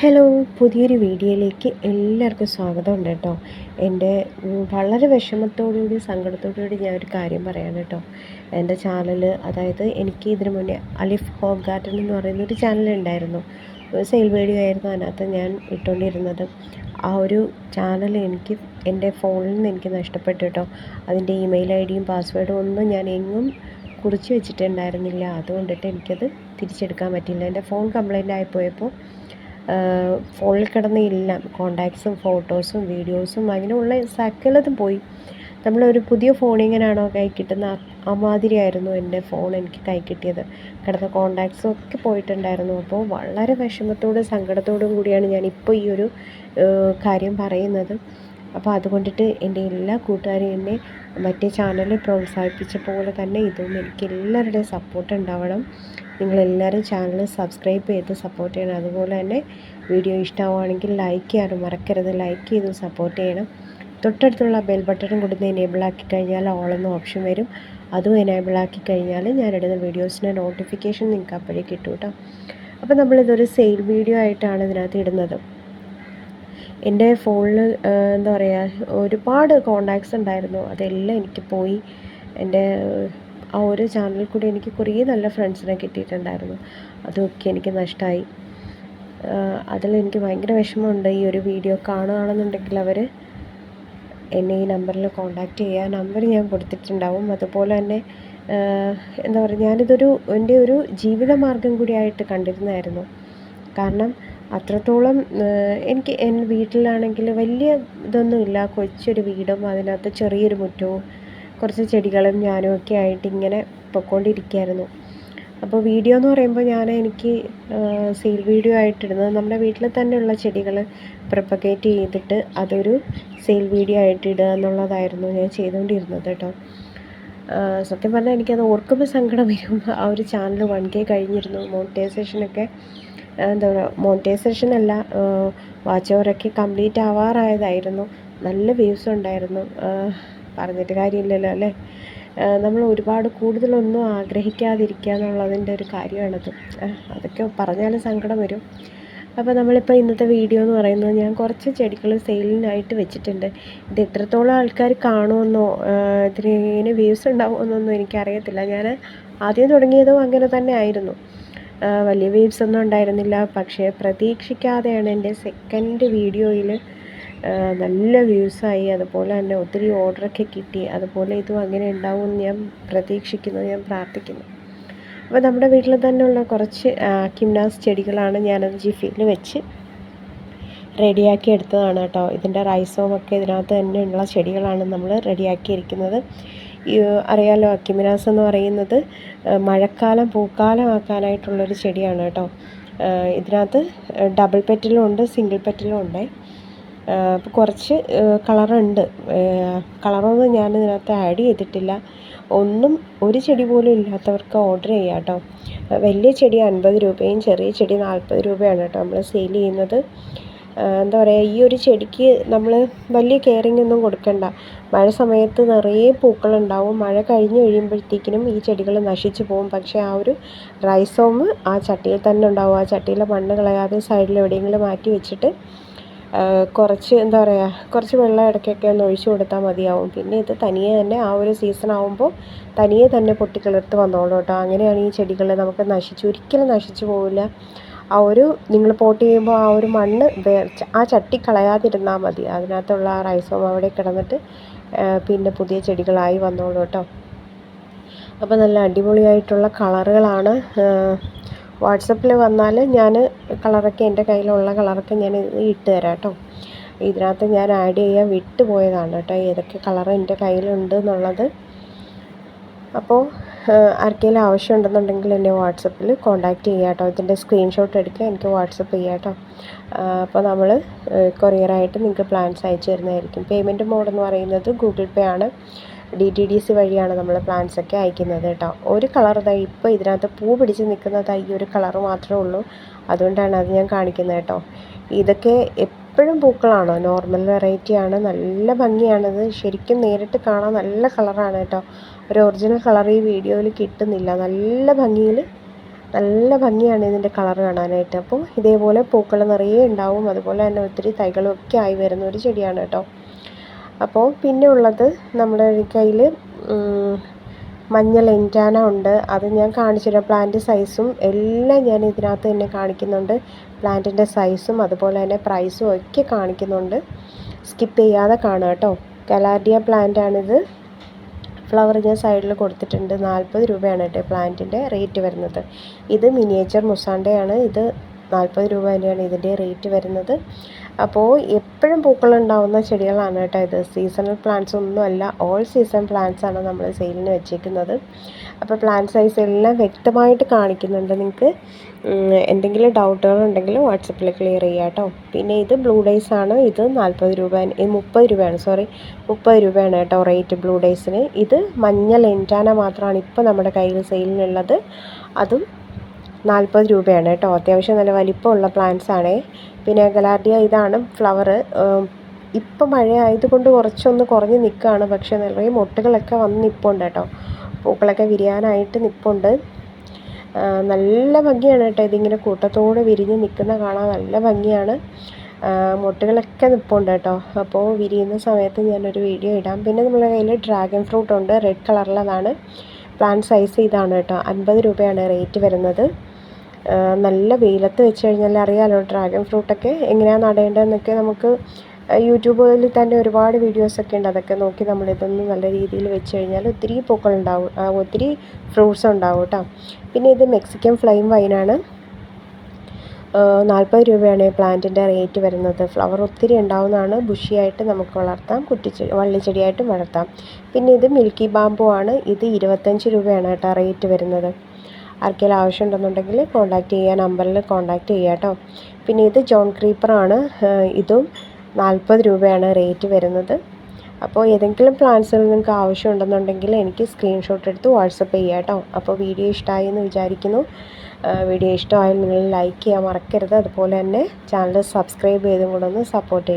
Hello പുതിയൊരു വീഡിയോയിലേക്ക് എല്ലാവർക്കും സ്വാഗതം ഉണ്ട് കേട്ടോ. എന്റെ വളരെ വിഷമത്തോടുകൂടി സങ്കടത്തോടുകൂടി ഞാൻ ഒരു കാര്യം പറയാൻ കേട്ടോ. എന്റെ ചാനൽ അതായത് എനിക്ക് ഇതിനു മുന്നേ അലിഫ് ഹോം ഗാർഡൻ എന്ന് പറയുന്ന ഒരു ചാനൽ ഉണ്ടായിരുന്നു. സെയിൽ വീഡിയോ ആയിരുന്നു അതിനകത്ത് ഞാൻ ഇട്ടുകൊണ്ടിരുന്നത്. ആ ഒരു ചാനൽ എനിക്ക് എന്റെ ഫോണിൽ നിന്ന് എനിക്ക് നഷ്ടപ്പെട്ടു കേട്ടോ. അതിന്റെ ഇമെയിൽ ഐ ഡിയും പാസ്വേഡും ഒന്നും ഞാൻ എങ്ങും കുറിച്ച് വെച്ചിട്ടുണ്ടായിരുന്നില്ല. അതുകൊണ്ടിട്ട് എനിക്കത് തിരിച്ചെടുക്കാൻ പറ്റില്ല എന്റെ ഫോൺ കംപ്ലൈന്റ് ആയിപ്പോയപ്പോൾ ഫോണിൽ കിടന്ന എല്ലാം കോണ്ടാക്ട്സും ഫോട്ടോസും വീഡിയോസും അങ്ങനെയുള്ള സകലതും പോയി. നമ്മളൊരു പുതിയ ഫോൺ ഇങ്ങനെയാണോ കൈ കിട്ടുന്ന? അമാതിരിയായിരുന്നു മാതിരിയായിരുന്നു എന്റെ ഫോൺ എനിക്ക് കൈ കിട്ടിയത്. കിടന്ന കോണ്ടാക്ട്സും ഒക്കെ പോയിട്ടുണ്ടായിരുന്നു. അപ്പോൾ വളരെ വിഷമത്തോടും സങ്കടത്തോടും കൂടിയാണ് ഞാനിപ്പോൾ ഈ ഒരു കാര്യം പറയുന്നത്. അപ്പോൾ അതുകൊണ്ടിട്ട് എന്റെ എല്ലാ കൂട്ടുകാരും എന്നെ മറ്റേ ചാനലിൽ പ്രോത്സാഹിപ്പിച്ച പോലെ തന്നെ ഇതും എനിക്ക് എല്ലാവരുടെയും സപ്പോർട്ട് ഉണ്ടാവണം. നിങ്ങളെല്ലാവരും ചാനൽ സബ്സ്ക്രൈബ് ചെയ്ത് സപ്പോർട്ട് ചെയ്യണം. അതുപോലെ തന്നെ വീഡിയോ ഇഷ്ടമാവുകയാണെങ്കിൽ ലൈക്ക് ചെയ്യാനും മറക്കരുത്. ലൈക്ക് ചെയ്ത് സപ്പോർട്ട് ചെയ്യണം. തൊട്ടടുത്തുള്ള ബെൽ ബട്ടണും കൊടുത്ത് എനേബിൾ ആക്കി കഴിഞ്ഞാൽ ഓളെന്ന ഓപ്ഷൻ വരും. അതും എനേബിൾ ആക്കി കഴിഞ്ഞാൽ ഞാനിടുന്ന വീഡിയോസിന്റെ നോട്ടിഫിക്കേഷൻ നിങ്ങൾക്ക് അപ്പോഴേ കിട്ടും കേട്ടോ അപ്പോൾ നമ്മളിതൊരു സെയിൽ വീഡിയോ ആയിട്ടാണ് ഇതിനകത്ത് ഇടുന്നത്. എന്റെ ഫോണിൽ എന്താ പറയുക ഒരുപാട് കോണ്ടാക്ട്സ് ഉണ്ടായിരുന്നു. അതെല്ലാം എനിക്ക് പോയി. എന്റെ ആ ഒരു ചാനലിൽ കൂടി എനിക്ക് കുറേ നല്ല ഫ്രണ്ട്സിനെ കിട്ടിയിട്ടുണ്ടായിരുന്നു. അതൊക്കെ എനിക്ക് നഷ്ടമായി അതിലെനിക്ക് ഭയങ്കര വിഷമമുണ്ട്. ഈ ഒരു വീഡിയോ കാണുകയാണെന്നുണ്ടെങ്കിൽ അവർ എന്നെ ഈ നമ്പറിൽ കോൺടാക്റ്റ് ചെയ്യുക. നമ്പർ ഞാൻ കൊടുത്തിട്ടുണ്ടാവും. അതുപോലെ തന്നെ എന്താ പറയുക ഞാനിതൊരു എന്റെ ഒരു ജീവിതമാർഗം കൂടിയായിട്ട് കണ്ടിരുന്നായിരുന്നു കാരണം അത്രത്തോളം എനിക്ക് എന്റെ വീട്ടിലാണെങ്കിൽ വലിയ ഇതൊന്നുമില്ല. കൊച്ചൊരു വീടും അതിനകത്ത് ചെറിയൊരു മുറ്റവും കുറച്ച് ചെടികളും ഞാനും ഒക്കെ ആയിട്ട് ഇങ്ങനെ പൊയ്ക്കൊണ്ടിരിക്കുകയായിരുന്നു അപ്പോൾ വീഡിയോ എന്ന് പറയുമ്പോൾ ഞാൻ എനിക്ക് സെയിൽ വീഡിയോ ആയിട്ടിടുന്നത് നമ്മുടെ വീട്ടിൽ തന്നെയുള്ള ചെടികൾ പ്രൊപ്പഗേറ്റ് ചെയ്തിട്ട് അതൊരു സെയിൽ വീഡിയോ ആയിട്ട് ഇടുക എന്നുള്ളതായിരുന്നു ഞാൻ ചെയ്തുകൊണ്ടിരുന്നത് കേട്ടോ. സത്യം പറഞ്ഞാൽ എനിക്കത് ഓർക്കുമ്പോൾ സങ്കടം വരും. ആ ഒരു ചാനൽ വൺ കെ കഴിഞ്ഞിരുന്നു. മോണിറ്റൈസേഷനൊക്കെ എന്താ പറയുക മോണിറ്റൈസേഷൻ അല്ല വാച്ച് ഓവറൊക്കെ കംപ്ലീറ്റ് ആവാറായതായിരുന്നു. നല്ല വ്യൂസ് ഉണ്ടായിരുന്നു. പറഞ്ഞിട്ട് കാര്യമില്ലല്ലോ അല്ലേ? നമ്മൾ ഒരുപാട് കൂടുതലൊന്നും ആഗ്രഹിക്കാതിരിക്കുക എന്നുള്ളതിന്റെ ഒരു കാര്യമാണത്. അതൊക്കെ പറഞ്ഞാലും സങ്കടം വരും. അപ്പോൾ നമ്മളിപ്പോൾ ഇന്നത്തെ വീഡിയോ എന്ന് പറയുന്നത് ഞാൻ കുറച്ച് ചെടികൾ സെയിലിനായിട്ട് വെച്ചിട്ടുണ്ട്. ഇത് എത്രത്തോളം ആൾക്കാർ കാണുമെന്നോ ഇതിന് വ്യൂസ് ഉണ്ടാവുമെന്നൊന്നും എനിക്കറിയത്തില്ല. ഞാൻ ആദ്യം തുടങ്ങിയതും അങ്ങനെ തന്നെ ആയിരുന്നു. വലിയ വ്യൂസ് ഒന്നും ഉണ്ടായിരുന്നില്ല. പക്ഷേ പ്രതീക്ഷിക്കാതെയാണ് എന്റെ സെക്കൻഡ് വീഡിയോയിൽ നല്ല വ്യൂസായി. അതുപോലെ തന്നെ ഒത്തിരി ഓർഡറൊക്കെ കിട്ടി. അതുപോലെ ഇതും അങ്ങനെ ഉണ്ടാവുമെന്ന് ഞാൻ പ്രതീക്ഷിക്കുന്നു ഞാൻ പ്രാർത്ഥിക്കുന്നു. അപ്പോൾ നമ്മുടെ വീട്ടിൽ തന്നെയുള്ള കുറച്ച് കിംനാസ് ചെടികളാണ് ഞാനത് ജിഫിയിൽ വെച്ച് റെഡിയാക്കി എടുത്തതാണ് കേട്ടോ. ഇതിന്റെ റൈസോമൊക്കെ ഇതിനകത്ത് തന്നെയുള്ള ചെടികളാണ് നമ്മൾ റെഡിയാക്കിയിരിക്കുന്നത് അറിയാലോ അക്കിമിനാസ് എന്ന് പറയുന്നത് മഴക്കാലം പൂക്കാലമാക്കാനായിട്ടുള്ളൊരു ചെടിയാണ് കേട്ടോ. ഇതിനകത്ത് ഡബിൾ പെറ്റലും ഉണ്ട് സിംഗിൾ പെറ്റലും ഉണ്ട്. അപ്പോൾ കുറച്ച് കളറുണ്ട്. കളറൊന്നും ഞാൻ ഇതിനകത്ത് ആഡ് ചെയ്തിട്ടില്ല. ഒന്നും ഒരു ചെടി പോലും ഇല്ലാത്തവർക്ക് ഓർഡർ ചെയ്യാം കേട്ടോ വലിയ ചെടി അൻപത് രൂപയും ചെറിയ ചെടി നാൽപ്പത് രൂപയാണ് കേട്ടോ നമ്മൾ സെയിൽ ചെയ്യുന്നത്. എന്താ പറയുക ഈ ഒരു ചെടിക്ക് നമ്മൾ വലിയ കെയറിങ് ഒന്നും കൊടുക്കണ്ട. മഴ സമയത്ത് നിറയെ പൂക്കളുണ്ടാവും. മഴ കഴിഞ്ഞ് കഴിയുമ്പോഴത്തേക്കിനും ഈ ചെടികൾ നശിച്ചു പോകും. പക്ഷേ ആ ഒരു റൈസോം ആ ചട്ടിയിൽ തന്നെ ഉണ്ടാവും. ആ ചട്ടിയിലെ മണ്ണ് കളയാതെ സൈഡിൽ എവിടെയെങ്കിലും മാറ്റി വെച്ചിട്ട് കുറച്ച് എന്താ പറയുക കുറച്ച് വെള്ളം ഇടയ്ക്കൊക്കെ ഒന്ന് ഒഴിച്ചു കൊടുത്താൽ മതിയാവും. പിന്നെ ഇത് തനിയെ തന്നെ ആ ഒരു സീസൺ ആവുമ്പോൾ തനിയെ തന്നെ പൊട്ടിക്കിളിർത്ത് വന്നോളും കേട്ടോ. അങ്ങനെയാണ് ഈ ചെടികൾ നമുക്ക് നശിച്ച് ഒരിക്കലും നശിച്ചു പോവില്ല. ആ ഒരു നിങ്ങൾ പോട്ട് ചെയ്യുമ്പോൾ ആ ഒരു മണ്ണ് ആ ചട്ടി കളയാതിരുന്നാൽ മതി. അതിനകത്തുള്ള ആ റൈസോം അവിടെ കിടന്നിട്ട് പിന്നെ പുതിയ ചെടികളായി വന്നോളൂ കേട്ടോ. അപ്പോൾ നല്ല അടിപൊളിയായിട്ടുള്ള കളറുകളാണ് വാട്സപ്പിൽ വന്നാൽ ഞാൻ കളറൊക്കെ എന്റെ കയ്യിലുള്ള കളറൊക്കെ ഞാൻ ഇട്ട് തരാം കേട്ടോ. ഇതിനകത്ത് ഞാൻ ആഡ് ചെയ്യാൻ വിട്ട് പോയതാണ് കേട്ടോ. ഏതൊക്കെ കളർ എന്റെ കയ്യിലുണ്ട് എന്നുള്ളത്. അപ്പോൾ ആർക്കെങ്കിലും ആവശ്യമുണ്ടെന്നുണ്ടെങ്കിൽ എന്നെ വാട്സപ്പിൽ കോൺടാക്റ്റ് ചെയ്യാം കേട്ടോ. ഇതിന്റെ സ്ക്രീൻഷോട്ട് എടുക്കുക എനിക്ക് വാട്സപ്പ് ചെയ്യാം കേട്ടോ. അപ്പോൾ നമ്മൾ കൊറിയറായിട്ട് നിങ്ങൾക്ക് പ്ലാൻസ് അയച്ചു തരുന്നതായിരിക്കും. പേയ്മെന്റ് മോഡെന്ന് പറയുന്നത് ഗൂഗിൾ പേ ആണ്. ഡി ടി ഡി സി വഴിയാണ് നമ്മൾ പ്ലാന്റ്സ് ഒക്കെ അയക്കുന്നത് കേട്ടോ ഒരു കളർ ഇതാ ഇപ്പോൾ ഇതിനകത്ത് പൂ പിടിച്ച് നിൽക്കുന്നത് ഈ ഒരു കളർ മാത്രമേ ഉള്ളൂ. അതുകൊണ്ടാണ് അത് ഞാൻ കാണിക്കുന്നത് കേട്ടോ ഇതൊക്കെ എപ്പോഴും പൂക്കളാണോ? നോർമൽ വെറൈറ്റി ആണ്. നല്ല ഭംഗിയാണിത് ശരിക്കും നേരിട്ട് കാണാൻ നല്ല കളറാണ് കേട്ടോ ഒരു ഒറിജിനൽ കളർ ഈ വീഡിയോയിൽ കിട്ടുന്നില്ല. നല്ല ഭംഗിയിൽ നല്ല ഭംഗിയാണ് ഇതിന്റെ കളർ കാണാനായിട്ട്. അപ്പോൾ ഇതേപോലെ പൂക്കൾ നിറയെ ഉണ്ടാവും. അതുപോലെ തന്നെ ഒത്തിരി തൈകളും ഒക്കെ ആയി വരുന്ന ഒരു ചെടിയാണ് കേട്ടോ അപ്പോൾ പിന്നെ ഉള്ളത് നമ്മുടെ കയ്യിൽ മഞ്ഞൾ എന്റാന ഉണ്ട്. അത് ഞാൻ കാണിച്ചുതരാം പ്ലാന്റ് സൈസും എല്ലാം ഞാൻ ഇതിനകത്ത് തന്നെ കാണിക്കുന്നുണ്ട്. പ്ലാന്റിന്റെ സൈസും അതുപോലെ തന്നെ പ്രൈസും ഒക്കെ കാണിക്കുന്നുണ്ട്. സ്കിപ്പ് ചെയ്യാതെ കാണുക കേട്ടോ. കലാഡിയ പ്ലാന്റ് ആണിത്. ഫ്ലവർ ഞാൻ സൈഡിൽ കൊടുത്തിട്ടുണ്ട്. നാൽപ്പത് രൂപയാണ് കേട്ടോ പ്ലാന്റിന്റെ റേറ്റ് വരുന്നത്. ഇത് മിനിയേച്ചർ മുസാണ്ടയാണ്. ഇത് നാൽപ്പത് രൂപ തന്നെയാണ് ഇതിന്റെ റേറ്റ് വരുന്നത്. അപ്പോൾ എപ്പോഴും പൂക്കളുണ്ടാവുന്ന ചെടികളാണ് കേട്ടോ ഇത്. സീസണൽ പ്ലാന്റ്സ് ഒന്നുമല്ല ഓൾ സീസൺ പ്ലാന്റ്സ് ആണ് നമ്മൾ സെയിലിന് വെച്ചേക്കുന്നത്. അപ്പോൾ പ്ലാന്റ് സൈസ് എല്ലാം വ്യക്തമായിട്ട് കാണിക്കുന്നുണ്ട് നിങ്ങൾക്ക് എന്തെങ്കിലും ഡൗട്ടുകൾ ഉണ്ടെങ്കിൽ വാട്സപ്പിൽ ക്ലിയർ ചെയ്യാം കേട്ടോ. പിന്നെ ഇത് ബ്ലൂ ഡേയ്സ് ആണ്. ഇത് നാൽപ്പത് രൂപ മുപ്പത് രൂപയാണ് സോറി മുപ്പത് രൂപയാണ് കേട്ടോ റേറ്റ് ബ്ലൂ ഡേയ്സിന് ഇത് മഞ്ഞ ലെന്റാന മാത്രമാണ് ഇപ്പോൾ നമ്മുടെ കയ്യിൽ സെയിലിനുള്ളത്. അതും നാൽപ്പത് രൂപയാണ് കേട്ടോ. അത്യാവശ്യം നല്ല വലിപ്പമുള്ള പ്ലാന്റ്സ് ആണേ. പിന്നെ ഗലാർഡിയ ഇതാണ് ഫ്ലവർ ഇപ്പം മഴ ആയതുകൊണ്ട് കുറച്ചൊന്ന് കുറഞ്ഞ് നിൽക്കുകയാണ് പക്ഷേ നിറയെ മുട്ടുകളൊക്കെ വന്ന് നിൽപ്പുണ്ട് കേട്ടോ. പൂക്കളൊക്കെ വിരിയാനായിട്ട് നിൽപ്പുണ്ട് നല്ല ഭംഗിയാണ് കേട്ടോ ഇതിങ്ങനെ കൂട്ടത്തോടെ വിരിഞ്ഞ് നിൽക്കുന്ന കാണാൻ നല്ല ഭംഗിയാണ്. മുട്ടുകളൊക്കെ നിൽപ്പുണ്ട് കേട്ടോ. അപ്പോൾ വിരിയുന്ന സമയത്ത് ഞാനൊരു വീഡിയോ ഇടാം. പിന്നെ നമ്മുടെ കയ്യിൽ ഡ്രാഗൺ ഫ്രൂട്ട് ഉണ്ട്. റെഡ് കളറിലതാണ് പ്ലാന്റ് സൈസ് ഇതാണ് കേട്ടോ. അൻപത് രൂപയാണ് റേറ്റ് വരുന്നത്. നല്ല വെയിലത്ത് വെച്ച് കഴിഞ്ഞാൽ അറിയാമല്ലോ ഡ്രാഗൺ ഫ്രൂട്ടൊക്കെ എങ്ങനെയാണ് നടേണ്ടതെന്നൊക്കെ നമുക്ക് യൂട്യൂബിൽ തന്നെ ഒരുപാട് വീഡിയോസൊക്കെ ഉണ്ട്. അതൊക്കെ നോക്കി നമ്മൾ ഇതൊന്ന് നല്ല രീതിയിൽ വെച്ച് കഴിഞ്ഞാൽ ഒത്തിരി പൂക്കളുണ്ടാവും ഒത്തിരി ഫ്രൂട്ട്സ് ഉണ്ടാവും കേട്ടോ. പിന്നെ ഇത് മെക്സിക്കൻ ഫ്ലൈം വൈനാണ് നാൽപ്പത് രൂപയാണ് പ്ലാന്റിന്റെ റേറ്റ് വരുന്നത്. ഫ്ലവർ ഒത്തിരി ഉണ്ടാവുന്നതാണ്. ബുഷിയായിട്ട് നമുക്ക് വളർത്താം. കുറ്റിച്ചെടി വള്ളിച്ചെടിയായിട്ടും വളർത്താം. പിന്നെ ഇത് മിൽക്കി ബാമ്പു ആണ്. ഇത് ഇരുപത്തഞ്ച് രൂപയാണ് കേട്ടോ റേറ്റ് വരുന്നത്. ആർക്കെങ്കിലും ആവശ്യം ഉണ്ടെന്നുണ്ടെങ്കിൽ കോൺടാക്റ്റ് ചെയ്യുക. നമ്പറിൽ കോൺടാക്റ്റ് ചെയ്യുക കേട്ടോ. പിന്നെ ഇത് ജോൺ ക്രീപ്പറാണ് ഇതും നാൽപ്പത് രൂപയാണ് റേറ്റ് വരുന്നത്. അപ്പോൾ ഏതെങ്കിലും പ്ലാൻസുകൾ നിങ്ങൾക്ക് ആവശ്യമുണ്ടെന്നുണ്ടെങ്കിൽ എനിക്ക് സ്ക്രീൻഷോട്ട് എടുത്ത് വാട്സപ്പ് ചെയ്യാം കേട്ടോ. അപ്പോൾ വീഡിയോ ഇഷ്ടമായി എന്ന് വിചാരിക്കുന്നു. വീഡിയോ ഇഷ്ടമായാൽ നിങ്ങൾ ലൈക്ക് ചെയ്യാൻ മറക്കരുത്. അതുപോലെ തന്നെ ചാനൽ സബ്സ്ക്രൈബ് ചെയ്തും കൂടെ ഒന്ന് സപ്പോർട്ട് ചെയ്യുക